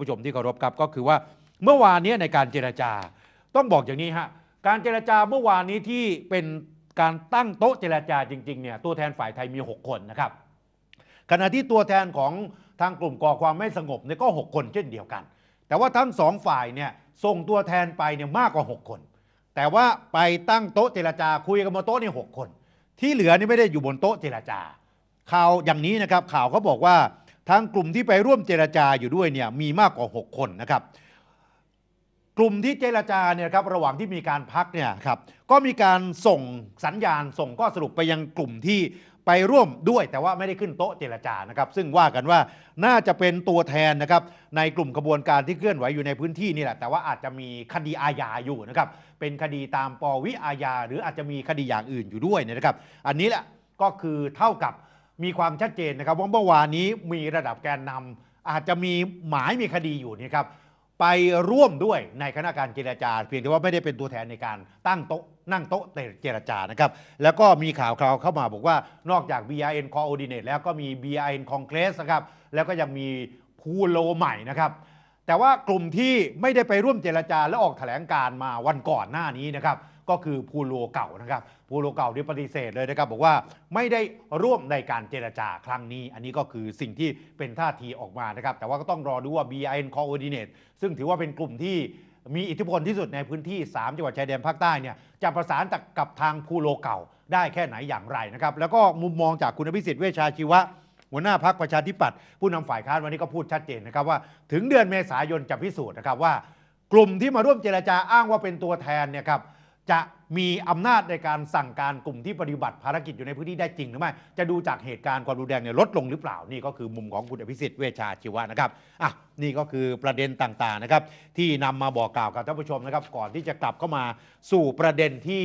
านผู้ชมที่เคารพครับก็คือว่าเมื่อวานนี้ในการเจรจา ต้องบอกอย่างนี้ฮะการเจรจาเมื่อวานนี้ที่เป็นการตั้งโต๊ะเจรจาจริงๆเนี่ยตัวแทนฝ่ายไทยมี 6 คนนะครับขณะที่ตัวแทนของทางกลุ่มก่อความไม่สงบเนี่ยก็ 6 คนเช่นเดียวกัน แต่ว่าทั้งสองฝ่ายเนี่ยส่งตัวแทนไปเนี่ยมากกว่า 6 คน แต่ว่าไปตั้งโต๊ะเจรจาคุยกันบนโต๊ะนี่หกคน ที่เหลือนี่ไม่ได้อยู่บนโต๊ะเจรจาข่าวอย่างนี้นะครับข่าวเขาบอกว่า ทางกลุ่มที่ไปร่วมเจรจาอยู่ด้วยเนี่ยมีมากกว่า 6 คนนะครับกลุ่มที่เจรจาเนี่ยครับระหว่างที่มีการพักเนี่ยครับก็มีการส่งสัญญาณส่งข้อสรุปไปยังกลุ่มที่ไปร่วมด้วยแต่ว่าไม่ได้ขึ้นโต๊ะเจรจานะครับ ซึ่งว่ากันว่าน่าจะเป็นตัวแทนนะครับในกลุ่มกระบวนการที่เคลื่อนไหวอยู่ในพื้นที่นี่แหละแต่ว่าอาจจะมีคดีอาญาอยู่นะครับเป็นคดีตามปวิอาญา หรืออาจจะมีคดีอย่างอื่นอยู่ด้วยเนยนะครับ อันนี้แหละก็คือเท่ากับ มีความชัดเจนนะครับว่าเมื่อวานนี้มีระดับแกนนำอาจจะมีหมายมีคดีอยู่นี่ครับไปร่วมด้วยในคณะการเจรจา เพียงแต่ว่าไม่ได้เป็นตัวแทนในการตั้งโต๊ะนั่งโต๊ะเจรจานะครับแล้วก็มีข่าวคราวเข้ามาบอกว่านอกจาก BRN Coordinate แล้วก็มี BRN Congress นะครับแล้วก็ยังมีพูโลใหม่นะครับแต่ว่ากลุ่มที่ไม่ได้ไปร่วมเจรจาและออกแถลงการมาวันก่อนหน้านี้นะครับ ก็คือพูโลเก่านะครับพูโลเก่าที่ปฏิเสธเลยนะครับบอกว่าไม่ได้ร่วมในการเจรจาครั้งนี้ อันนี้ก็คือสิ่งที่เป็นท่าทีออกมานะครับ แต่ว่าก็ต้องรอดูว่า BIN Coordinate ซึ่งถือว่าเป็นกลุ่มที่มีอิทธิพลที่สุดในพื้นที่ 3 จังหวัดชายแดนภาคใต้เนี่ยจะประสานกับทางพูโลเก่าได้แค่ไหนอย่างไรนะครับ แล้วก็มุมมองจากคุณอภิสิทธิ์เวชชาชีวะหัวหน้าพักประชาธิปัตย์ผู้นำฝ่ายค้านวันนี้ก็พูดชัดเจนนะครับว่าถึงเดือนเมษายนจะพิสูจน์นะครับว่ากลุ่มที่มาร่วมเจรจาอ้างว่าเป็นตัวแทนเนี่ยครับ จะมีอำนาจในการสั่งการกลุ่มที่ปฏิบัติภารกิจอยู่ในพื้นที่ได้จริงหรือไม่ จะดูจากเหตุการณ์ความรุนแรงเนี่ยลดลงหรือเปล่า นี่ก็คือมุมของคุณอภิสิทธิ์เวชชาชีวะนะครับอะนี่ก็คือประเด็นต่างๆนะครับ ที่นำมาบอกกล่าวกับท่านผู้ชมนะครับ ก่อนที่จะกลับเข้ามาสู่ประเด็นที่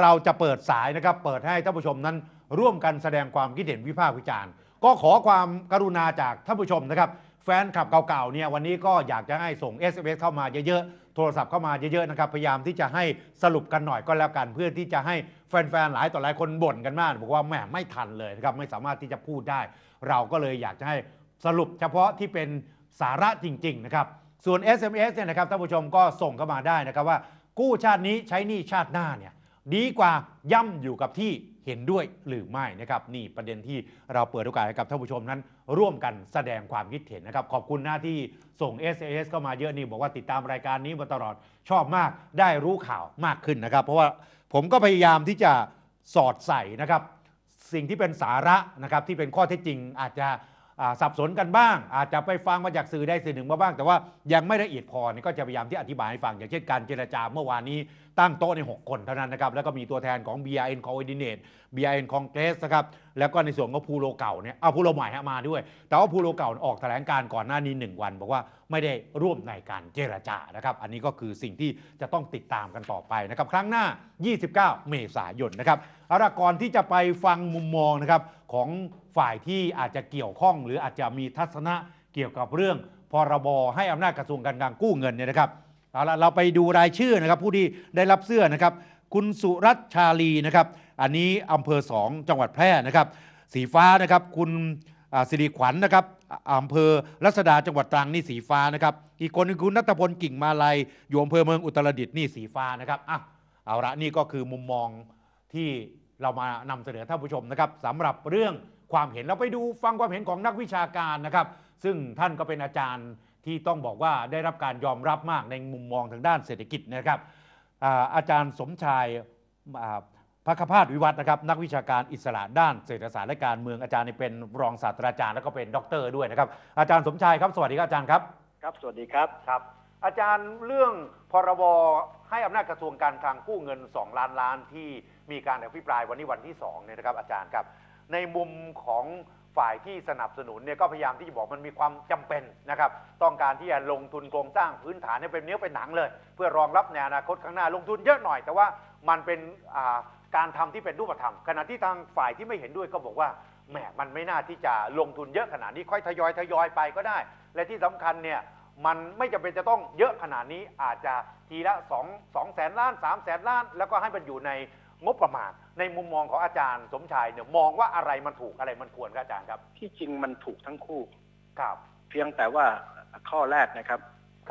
เราจะเปิดสายนะครับ เปิดให้ท่านผู้ชมนั้น ร่วมกันแสดงความคิดเห็นวิพากษ์วิจารณ์ ก็ขอความกรุณาจากท่านผู้ชมนะครับ แฟนคลับเก่าๆเนี่ยวันนี้ก็อยากจะให้ส่ง SMS เข้ามาเยอะๆ โทรศัพท์เข้ามาเยอะๆนะครับ พยายามที่จะให้สรุปกันหน่อยก็แล้วกัน เพื่อที่จะให้แฟนๆ หลายต่อหลายคนบ่นกันมาก บอกว่าแหมไม่ทันเลยนะครับไม่สามารถที่จะพูดได้ เราก็เลยอยากจะให้สรุปเฉพาะที่เป็นสาระจริงๆนะครับส่วน SMS เนี่ยนะครับท่านผู้ชมก็ส่งเข้ามาได้นะครับว่ากู้ชาตินี้ใช้หนี้ชาติหน้าเนี่ยดีกว่าย่ำอยู่กับที่ เห็นด้วยหรือไม่นะครับ นี่ประเด็นที่เราเปิดโอกาสให้กับท่านผู้ชมนั้น ร่วมกันแสดงความคิดเห็นนะครับ ขอบคุณหน้าที่ส่ง s อ s เข้ามาเยอะนี่บอกว่าติดตามรายการนี้มาตลอดชอบมากได้รู้ข่าวมากขึ้นนะครับ เพราะว่าผมก็พยายามที่จะสอดใส่นะครับ สิ่งที่เป็นสาระนะครับที่เป็นข้อเท็จจริงอาจจะ สับสนกันบ้าง อาจจะไปฟังมาจากสื่อได้สื่อหนึ่งมาบ้าง แต่ว่ายังไม่ละเอียดพอนี่ก็จะพยายามที่อธิบายให้ฟัง อย่างเช่นการเจรจาเมื่อวานนี้ตั้งโต๊ะใน 6 คนเท่านั้นนะครับ แล้วก็มีตัวแทนของ BRN Coordinate BRN Congress นะครับ แล้วก็ในส่วนของพูโรเก่าเนี่ยเอาพูโรใหม่ฮะมาด้วย แต่ว่าพูโรเก่าออกแถลงการก่อนหน้านี้ 1 วัน บอกว่าไม่ได้ร่วมในการเจรจานะครับ อันนี้ก็คือสิ่งที่จะต้องติดตามกันต่อไปนะครับ ครั้งหน้า 29 เมษายนนะครับเอาละก่อนที่จะไปฟังมุมมองนะครับของฝ่ายที่อาจจะเกี่ยวข้อง หรืออาจจะมีทัศนะเกี่ยวกับเรื่องพรบให้อำนาจกระทรวงการคลังกู้เงินเนี่ยนะครับเอาละเราไปดูรายชื่อนะครับผู้ที่ได้รับเสื้อนะครับ คุณสุรัตชาลีนะครับ อันนี้อำเภอ2จังหวัดแพร่นะครับ สีฟ้านะครับคุณสิริขวัญนะครับอำเภอรัศดาจังหวัดตรังนี่สีฟ้านะครับอีกคนนึงคุณนัทพลกิ่งมาลัยอยู่อำเภอเมืองอุตรดิตถ์นี่สีฟ้านะครับอะเอาละนี่ก็คือมุมมองที่เรามานำเสนอท่านผู้ชมนะครับสำหรับเรื่องความเห็นเราไปดูฟังความเห็นของนักวิชาการนะครับ ซึ่งท่านก็เป็นอาจารย์ที่ต้องบอกว่าได้รับการยอมรับมากในมุมมองทางด้านเศรษฐกิจนะครับอาจารย์สมชายอ่า พักพาสวิวัฒนะครับนักวิชาการอิสระด้านเศรษฐศาสตร์และการเมืองอาจารย์เป็นรองศาสตราจารย์แล้วก็เป็นด็อกเตอร์ด้วยนะครับ อาจารย์สมชายครับสวัสดีครับอาจารย์ครับครับสวัสดีครับครับ อาจารย์เรื่องพรบให้อำนาจกระทรวงการคลังกู้เงิน 2 ล้านล้านที่มีการอภิปรายวันนี้วันที่2เนี่ยนะครับอาจารย์ครับ ในมุมของฝ่ายที่สนับสนุนเนี่ยก็พยายามที่จะบอกมันมีความจำเป็นนะครับ ต้องการที่จะลงทุนโครงสร้างพื้นฐานให้เป็นเนื้อเป็นหนังเลย เพื่อรองรับในอนาคตข้างหน้าลงทุนเยอะหน่อย แต่ว่ามันเป็นอ่า การทำที่เป็นรูปธรรม ขณะที่ทางฝ่ายที่ไม่เห็นด้วยก็บอกว่าแหมมันไม่น่าที่จะลงทุนเยอะขนาดนี้ค่อยทยอยทยอยไปก็ได้ และที่สำคัญเนี่ยมันไม่จำเป็นจะต้องเยอะขนาดนี้อาจจะทีละ2 2แสนล้าน3แสนล้าน แล้วก็ให้มันอยู่ในงบประมาณ ในมุมมองของอาจารย์สมชายเนี่ยมองว่าอะไรมันถูกอะไรมันควรครับอาจารย์ครับ ที่จริงมันถูกทั้งคู่ครับ เพียงแต่ว่าข้อแรกนะครับ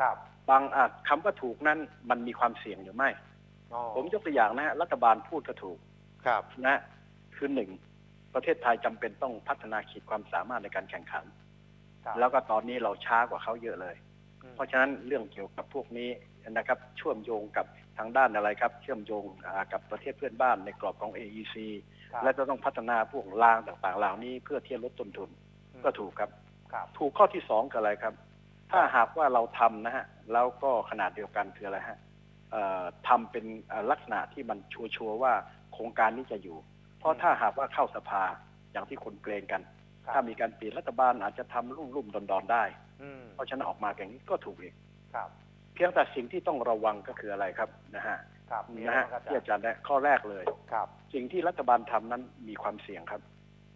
ครับ บางอะคำว่าถูกนั้นมันมีความเสี่ยงหรือไม่อ๋อ ผมยกตัวอย่างนะฮะรัฐบาลพูดก็ถูกครับนะคือหนึ่งประเทศไทยจำเป็นต้องพัฒนาขีดความสามารถในการแข่งขันครับแล้วก็ตอนนี้เราช้ากว่าเขาเยอะเลยอืมเพราะฉะนั้นเรื่องเกี่ยวกับพวกนี้นะครับเชื่อมโยงกับทางด้านอะไรครับ เชื่อมโยงอ่ากับประเทศเพื่อนบ้านในกรอบของ AEC ครับและจะต้องพัฒนาพวกรางต่างๆเหล่านี้เพื่อที่จะลดต้นทุนอืมก็ถูกครับครับ ถูกข้อที่สองคืออะไรครับ ถ้าหากว่าเราทำนะฮะแล้วก็ขนาดเดียวกันคืออะไรฮะเอ่อ ทำเป็นเอ่อลักษณะที่มันชัวร์ๆว่าโครงการนี้จะอยู่ เพราะถ้าหากว่าเข้าสภาอย่างที่คนเกรงกันครับถ้ามีการเปลี่ยนรัฐบาลอาจจะทำรุ่มรุ่มๆดอนดอนๆได้อืมเพราะฉะนั้นออกมาอย่างนี้ก็ถูกอีกครับเพียงแต่สิ่งที่ต้องระวังก็คืออะไรครับนะฮะครับมีนะอะไรฮะบ้างครับที่อาจารย์ได้ข้อแรกเลยครับ สิ่งที่รัฐบาลทำนั้นมีความเสี่ยงครับ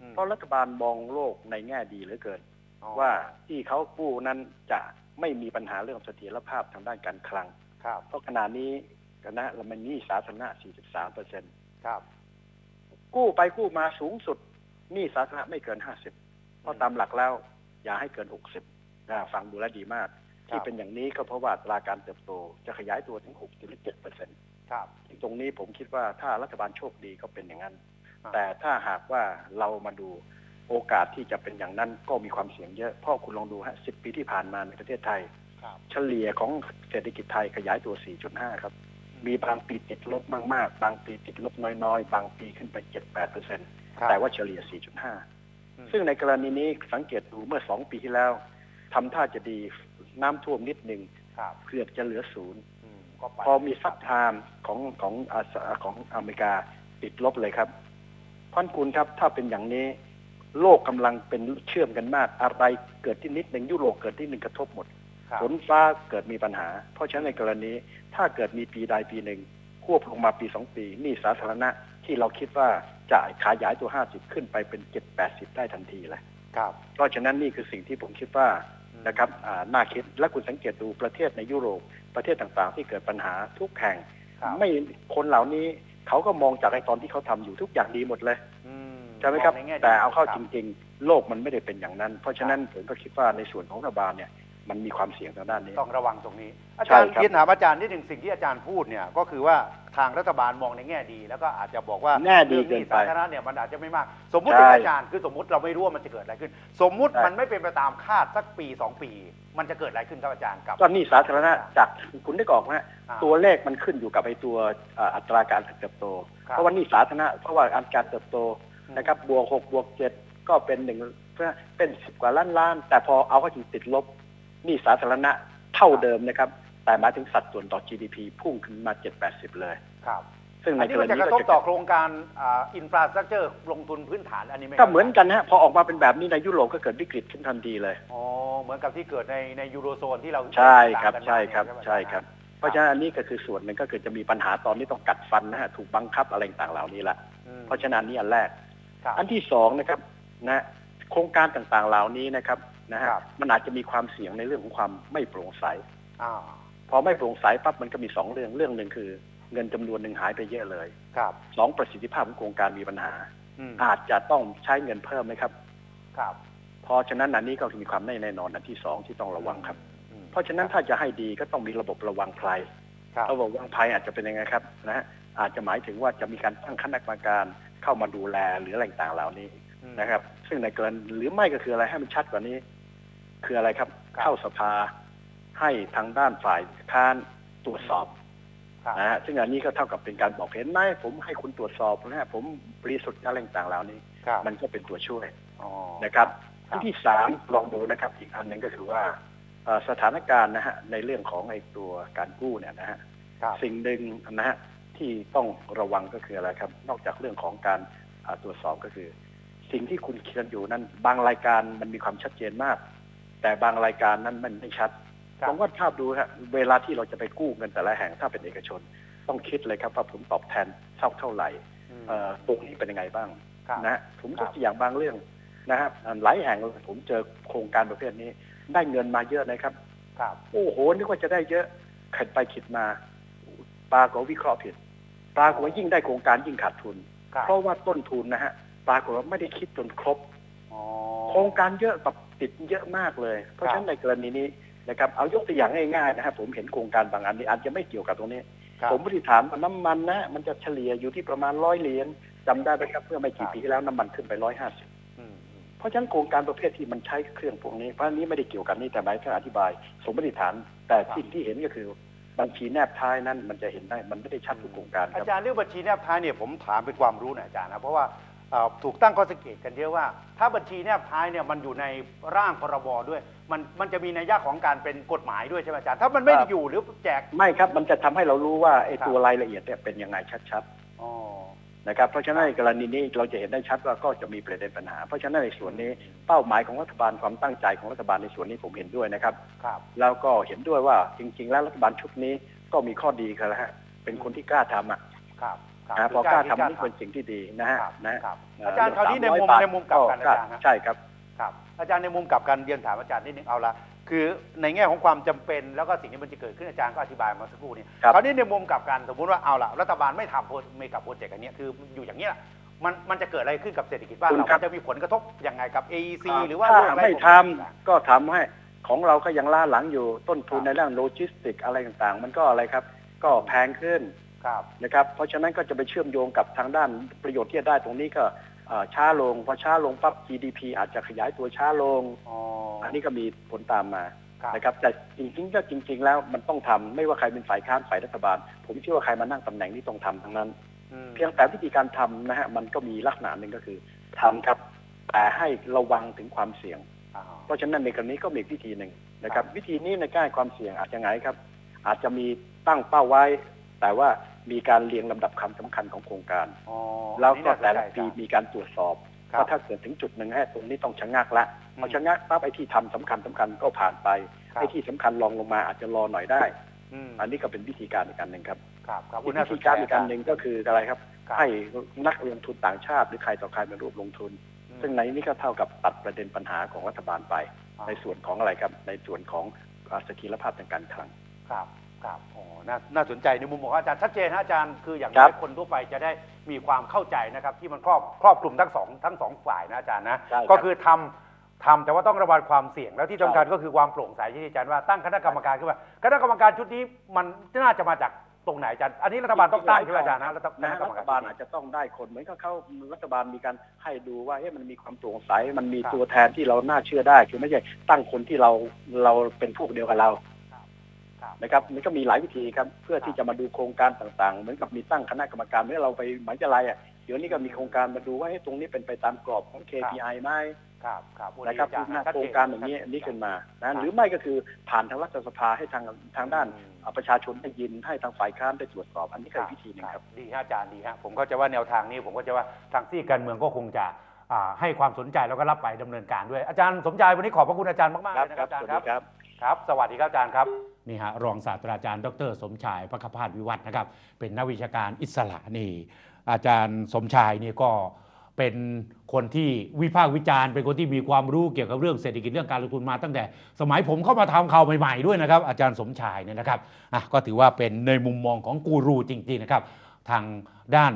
อืมเพราะรัฐบาลมองโลกในแง่ดีเหลือเกินอ๋อว่าที่เขากู้นั้นจะไม่มีปัญหาเรื่องเสถียรภาพทางด้านการคลัง ครับ เพราะขณะนี้กันนะเรามันหนี้สาธารณะ 43เปอร์เซ็นต์ครับ กู้ไปกู้มาสูงสุดหนี้สาธารณะไม่เกิน 50 เพราะตามหลักแล้ว อย่าให้เกิน 60นะฟังดูแลวดีมาก ที่เป็นอย่างนี้ก็เพราะว่าอัตราการเติบโตจะขยายตัวถึง6-7เปอร์เซ็นต์ครับตรงนี้ผมคิดว่าถ้ารัฐบาลโชคดีก็เป็นอย่างนั้นอ่าแต่ถ้าหากว่าเรามาดูโอกาสที่จะเป็นอย่างนั้นก็มีความเสี่ยงเยอะ เพราะคุณลองดูฮะ10ปีที่ผ่านมาในประเทศไทยครับ เฉลี่ยของเศรษฐกิจไทยขยายตัว 4.5 ครับ มีบางปีติดลบมากๆ บางปีติดลบน้อยๆ บางปีขึ้นไป 7-8เปอร์เซ็นต์ครับแต่ว่าเฉลี่ย 4.5อืมซึ่งในกรณีนี้สังเกตดูเมื่อ 2 ปีที่แล้วทำท่าจะดีน้ำท่วมนิดหนึ่งครับเกือบจะเหลือศูนย์อืมก็ไปพอมีซับไทม์ของของอาสของอเมริกาติดลบเลยครับพันคุณครับถ้าเป็นอย่างนี้โลกกำลังเป็นเชื่อมกันมาก อะไรเกิดที่นิดหนึ่งยุโรปเกิดที่หนึ่งกระทบหมดครับ ฝนฟ้าเกิดมีปัญหา เพราะฉะนั้นในกรณีถ้าเกิดมีปีใดปีหนึ่งควบลงมาปีสองปีหนี่สาธารณะที่เราคิดว่าจะขยายตัวห้าสิบขึ้นไปเป็นเจ็ดแปดสิบได้ทันทีเลยครับ เพราะฉะนั้นนี่คือสิ่งที่ผมคิดว่าอืมนะครับอ่าน่าคิดและคุณสังเกตดูประเทศในยุโรปประเทศต่างๆ ที่เกิดปัญหาทุกแห่งครับไม่คนเหล่านี้เขาก็มองจากไอ้ตอนที่เขาทำอยู่ทุกอย่างดีหมดเลยอืมใช่ไหมครับองในแง่ดีแต่เอาเข้าคจบริง ๆ โลกมันไม่ได้เป็นอย่างนั้น เพราะฉะนั้นผมก็คิดว่าในส่วนของรัฐบาลเนี่ย มันมีความเสี่ยงทางด้านนี้ ต้องระวังตรงนี้ อาใช่จารย์ครับ เรียนถามอาจารย์นิดหนึ่งสิ่งที่อาจารย์พูดเนี่ยก็คือว่าทางรัฐบาลมองในแง่ดี แล้วก็อาจจะบอกว่าแง่ดีเรื่องหเกินี้นไปสาธารณะเนี่ยมันอาจจะไม่มาก สมมุติใช่เป็นอาจารย์คือสมมุติเราไม่รู้ว่ามันจะเกิดอะไรขึ้น สมมุติใช่ มันไม่เป็นไปตามคาดสักปีสองปี มันจะเกิดอะไรขึ้นครับอาจารย์กับ ก็หนี่สาธารณะจากคุณได้กออกไหมฮะอ่าตัวเลขมันขึ้นอยู่กับไอ้ตัวเอ่ออัตราการเติบโต ครับเพราะว่าหนี่สาธารณะเพราะว่าอัตราการเติบโตอืม นะครับบวกหกบวกเจ็ดก็เป็นหนึ่งเป็นสิบกว่าล้านล้าน แต่พอเอาเข้าจริงติดลบห นี่สาธารณะเท่าเดิมนะครับ แต่หมายถึงสัดส่วนต่อ GDP พุ่งขึ้นมาเจ็ดแปดสิบเลย ครับ ซึ่งในอันนี้กรมันจะณีกระก็ทบจะต่อโครงการอินฟราสตรักเจอร์ลงทุนพื้นฐานอันนี้ไหมก็เหมือนกันนะฮะพอออกมาเป็นแบบนี้ในยุโรปก็เกิดวิกฤตขึ้นทันทีเลย อ๋อเหมือนกับที่เกิดในในยูโรโซนที่เราใช่ครับตามกันมาใช่ครับเนี่ยใช่ครับ เพราะฉะนั้นอันนี้ก็คือส่วนหนึ่งก็คือจะมีปัญหาตอนนี้ต้องกัดฟันนะฮะถูกบังคับอะไรต่างๆเหล่านี้ละอืมเพราะฉะนั้นอันนี้อันแรก ครับอันที่สองนะครับนะโครงการต่างๆเหล่านี้นะครับ นะฮะครับ มันอาจจะมีความเสี่ยงในเรื่องของความไม่โปร่งใส อ่าพอไม่โปร่งใสปั๊บมันก็มีสองเรื่องเรื่องหนึ่งคือ เงินจำนวนหนึ่งหายไปเยอะเลยครับ สองประสิทธิภาพของโครงการมีปัญหา อืมอาจจะต้องใช้เงินเพิ่มไหมครับ ครับเพราะฉะนั้นอันนี้ก็มีความไม่แน่นอนอันที่สองที่ต้องระวังครับ อืมเพราะฉะนั้นถ้าจะให้ดีก็ต้องมีระบบระวังภัย ครับระบบระวังภัยอาจจะเป็นยังไงครับนะฮะอาจจะหมายถึงว่าจะมีการตั้งคณะกรรมการเข้ามาดูแลหรืออะไรต่างๆเหล่านี้อืมนะครับ ซึ่งในกรณีหรือไม่ก็คืออะไรให้มันชัดกว่านี้ คืออะไรครับครับ เข้าสภาให้ทางด้านฝ่ายค้านตรวจสอบครับนะฮะซึ่งอันนี้ก็เท่ากับเป็นการบอกเห็นไหมผมให้คุณตรวจสอบนะฮะผมบริสุทธิ์อะไรต่างๆเหล่านี้ครับมันก็เป็นตัวช่วยอ๋อนะครับครับอันที่สามลองดูนะครับ อีกอันหนึ่งก็คือว่าเอ่อสถานการณ์นะฮะในเรื่องของไอ้ตัวการกู้เนี่ยนะฮะครับสิ่งหนึ่งนะฮะที่ต้องระวังก็คืออะไรครับ นอกจากเรื่องของการอ่าตรวจสอบก็คือ สิ่งที่คุณเขียนอยู่นั้นบางรายการมันมีความชัดเจนมาก แต่บางรายการนั้นมันไม่ชัดครับลองวัดภาพดูฮะเวลาที่เราจะไปกู้เงินแต่ละแห่งถ้าเป็นเอกชน ต้องคิดเลยครับว่าผลตอบแทนเท่าเท่าไหร่อืมเอ่อตรงนี้เป็นยังไงบ้างครับนะฮะผมยครักบตัวอย่างบางเรื่องนะฮะอ่าหลายแห่งผมเจอโครงการประเภทนี้ ได้เงินมาเยอะนะครับครับโอ้โหนึกว่าจะได้เยอะขิดไปขิดมาปรากฏว่าวิเคราะห์ผิดปรากฏว่ายิ่งได้โครงการยิ่งขาดทุนครับเพราะว่าต้นทุนนะฮะปรากฏว่าไม่ได้คิดจนครบอ๋อโครงการเยอะแบบ ติดเยอะมากเลย เพราะครับฉะนั้นในกรณีนี้นะครับเอายกตัวอย่างง่ายๆนะครับผมเห็นโครงการบางอันนี้อาจจะไม่เกี่ยวกับตรงนี้ครับผมไม่ได้ถามว่าน้ำมันนะ มันจะเฉลี่ยอยู่ที่ประมาณร้อยเหรียญจำได้ไหมครับเมื่อไม่กี่ปีที่แล้วน้ำมันขึ้นไปร้อยห้าสิบอืมอืมเพราะฉะนั้นโครงการประเภทที่มันใช้เครื่องพวกนี้เพราะอันนี้ไม่ได้เกี่ยวกับนี่แต่หมายถึงอธิบาย สมมติฐานแต่สิ่งที่เห็นก็คือบัญชีแนบท้ายนั้นมันจะเห็นได้มันไม่ได้ชัดทุกโครงการคอารับจารย์เรื่องบัญชีแนบท้ายเนี่ยผมถามเป็นความรู้หน่อยอาจารย์นะเพราะว่าเอ่อ ถูกตั้งข้อสังเกตกันเยอะว่า ถ้าบัญชีแนบท้ายเนี่ยมันอยู่ในร่างพรบด้วย มันมันจะมีนัยยะของการเป็นกฎหมายด้วยใช่ไหมอาจารย์ถ้ามันไม่ได้อยู่หรือแจกไม่ครับ มันจะทำให้เรารู้ว่าไอ้ครับตัวรายละเอียดเนี่ยเป็นยังไงชัดอ๋อๆนะครับเพราะฉะนั้นในกรณีนี้เราจะเห็นได้ชัดว่าก็จะมีประเด็นปัญหา เพราะฉะนั้นในส่วนนี้เป้าหมายของรัฐบาลความตั้งใจของรัฐบาลในส่วนนี้ผมเห็นด้วยนะครับครับแล้วก็เห็นด้วยว่าจริง ๆ แล้วรัฐบาลชุดนี้ก็มีข้อดีกันแล้วฮะเป็นคนที่กล้าทำอะครับครั นะพอกล้าทำที่นี่เป็นสิ่งที่ดีนะฮะครับนะฮะครับเอาจารย์คราวนี้ในมุม300บาทในมุมกลับกันอาจารย์นะใช่ครับครับ อาจารย์ในมุมกลับกันเรียนถามอาจารย์นิดนึงเอาละคือในแง่ของความจำเป็นแล้วก็สิ่งที่มันจะเกิดขึ้นอาจารย์ก็อธิบายมาสักครู่นี้ครับคราวนี้ในมุมกลับกันสมมติว่าเอาละรัฐบาลไม่ทำโปรเมกับโปรเจกต์อันเนี้ยคืออยู่อย่างเนี้ยมันมันจะเกิดอะไรขึ้นกับเศรษฐกิจบ้านคุณเราครับมันจะมีผลกระทบยังไงกับ AEC หรือว่าถ้าเรื่องอะรไม่พวกทำนี้ก็ทำให้ของเราก็ยังล่าหลังอยู่ต้นทุนครับในเรื่องโลจิสติกอะไรต่างๆ มันก็อะไรครับ ก็แพงขึ้นครับ นะครับเพราะฉะนั้นก็จะไปเชื่อมโยงกับทางด้านประโยชน์ที่จะได้ตรงนี้ก็เอ่อช้าลงพอช้าลงปั๊บ GDP อาจจะขยายตัวช้าลงอ๋ออันนี้ก็มีผลตามมาครับนะครับแต่จริงๆก็จริง ๆ แล้วมันต้องทำไม่ว่าใครเป็นฝ่ายค้านฝ่ายรัฐบาล ผมเชื่อว่าใครมานั่งตำแหน่งนี้ต้องทำทั้งนั้นอืมเพียงแต่วิธีการทำนะฮะมันก็มีลักษณะหนึ่งก็คือทำครับแต่ให้ระวังถึงความเสี่ยงอ่าเพราะฉะนั้นในกรณีก็มีอีกวิธีหนึ่งนะครับครับวิธีนี้ในใกล้ความเสี่ยงอาจจะไงครับ อาจจะมีตั้งเป้าไว้ แต่ว่ามีการเรียงลำดับความสำคัญของโครงการอ๋อแล้วก็อันนี้แต่น่าละสนใจปีอาจารย์มีการตรวจสอบครับว่าถ้าเกิดถึงจุดหนึ่งให้ตรงนี้ต้องชะงักละอืมพอชะงักปั๊บไอ้ที่ทำสำคัญสำคัญก็ผ่านไปครับไอ้ที่สำคัญรองลงมาอาจจะรอหน่อยได้อืมอันนี้ก็เป็นวิธีการอีกการหนึ่งครับครับครับอีกน่วิสธีนใจการอีกการหนึ่งก็คืออะไรครับครับ ให้นักลงทุนต่างชาติหรือใครต่อใครมาร่วมลงทุนอืมซึ่งในนี้ก็เท่ากับตัดประเด็นปัญหาของรัฐบาลไปอ่าในส่วนของอะไรครับ ในส่วนของอ่าเสถียรภาพทางการคลังครับ ครับโอ้น่าน่าสนใจในมุมของอาจารย์ชัดเจนนะอาจารย์คืออย่างครัน้อบยคนทั่วไปจะได้มีความเข้าใจนะครับ ที่มันครอบครอบคลุมทั้งสองทั้งสองฝ่ายนะอาจารย์นะใช่ครับก็คือทำทำแต่ว่าต้องระวังความเสี่ยงแล้วที่สำคัญก็คือความโปร่งใสที่อาจารย์ว่าตั้งคณะกรรมการขึ้นมาคณะกรรมการชุดนี้มันน่าจะมาจากตรงไหนอาจารย์อันนี้รัฐบาลต้องตั้งใช่ไหมอาจารย์นะรัฐนะคณะกรรมรัฐการบาลชุดอานี้จจะต้องได้คนเหมือนกับเขารัฐบาลมีการให้ดูว่าเฮ้ยมันมีความโปร่งใสมันมีครับ ตัวแทนที่เราน่าเชื่อได้ คือไม่ใช่ตั้งคนที่เราเราเป็นพวกเดียวกับเราครับ นะครับมันก็มีหลายวิธีครับเพื่อครับที่จะมาดูโครงการต่างๆ เหมือนกับมีตั้งคณะกรรมการเมื่อเราไปหมายจะไรอะเดี๋ยวนี้ก็มีโครงการมาดูว่าเฮ้ยตรงนี้เป็นไปตามกรอบของ KPI ไหมครับครับวันนะครับอาจารย์หน้าชัดโครเจงการอย่างนี้อันนี้ขึ้นมานะหรือไม่ก็คือผ่านทางรัฐสภาให้ทางทางด้านอืมอ่าประชาชนได้ยินให้ทางฝ่ายค้านได้ตรวจสอบ อันนี้ก็อีกวิธีหนึงครับดีฮะอาจารย์ดีฮะผมก็จะว่าแนวทางนี้ผมก็จะว่าทางซี่การเมืองก็คงจะอ่าให้ความสนใจแล้วก็รับไปดำเนินการด้วยอาจารย์สมใจวันนี้ขอบพระคุณอาจารย์มากๆคเลรับยนะคครัรับบอาจารสวัสย์ครับ ครับสดีครับวัสดีครับอาจารย์ครับ นี่ฮะรองศาสตราจารย์ ดร สมชายพักพาสวิวัฒนะครับ เป็นนักวิชาการอิสระนี่ อาจารย์สมชายนี่ก็เป็นคนที่วิพากษ์วิจารณ์เป็นคนที่มีความรู้เกี่ยวกับเรื่องเศรษฐกิจเรื่องการลงทุนมาตั้งแต่ สมัยผมเข้ามาทำข่าวใหม่ๆด้วยนะครับ อาจารย์สมชายเนี่ยนะครับอะก็ถือว่าเป็นในมุมมองของกูรูจริงๆนะครับ ทางด้าน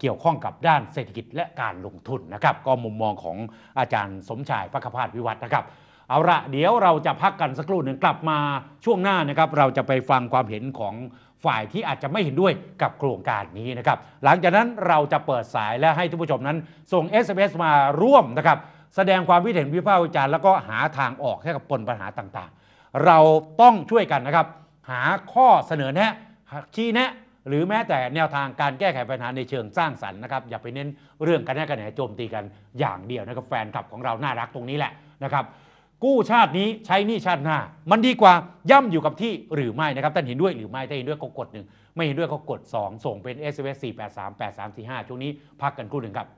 เกี่ยวข้องกับด้านเศรษฐกิจและการลงทุนนะครับ ก็มุมมองของอาจารย์สมชายพักพาสวิวัฒนะครับ เอาละเดี๋ยวเราจะพักกันสักครู่หนึ่งกลับมาช่วงหน้านะครับเราจะไปฟังความเห็นของฝ่ายที่อาจจะไม่เห็นด้วยกับโครงการนี้นะครับ หลังจากนั้นเราจะเปิดสายและให้ทุกผู้ชมนั้น ส่ง SMS มาร่วมนะครับ แสดงความคิดเห็นวิพากษ์วิจารณ์แล้วก็หาทางออกให้กับปนปัญหาต่างๆ เราต้องช่วยกันนะครับ หาข้อเสนอแนะชี้แนะ หรือแม้แต่แนวทางการแก้ไขปัญหาในเชิงสร้างสรรค์นะครับอย่าไปเน้นเรื่องกันแน่กันแหนโจมตีกันอย่างเดียวนะครับแฟนคลับของเราน่ารักตรงนี้แหละนะครับ กู้ชาตินี้ใช้หนี้ชาติหน้า มันดีกว่าย่ำอยู่กับที่หรือไม่นะครับท่านเห็นด้วยหรือไม่ถ้าเห็นด้วยก็กดหนึ่งไม่เห็นด้วยก็กด 2 ส่งเป็น s อ s 4 8 3 8 3 4 5ช่วงนี้พักกันครู่หนึ่งครับ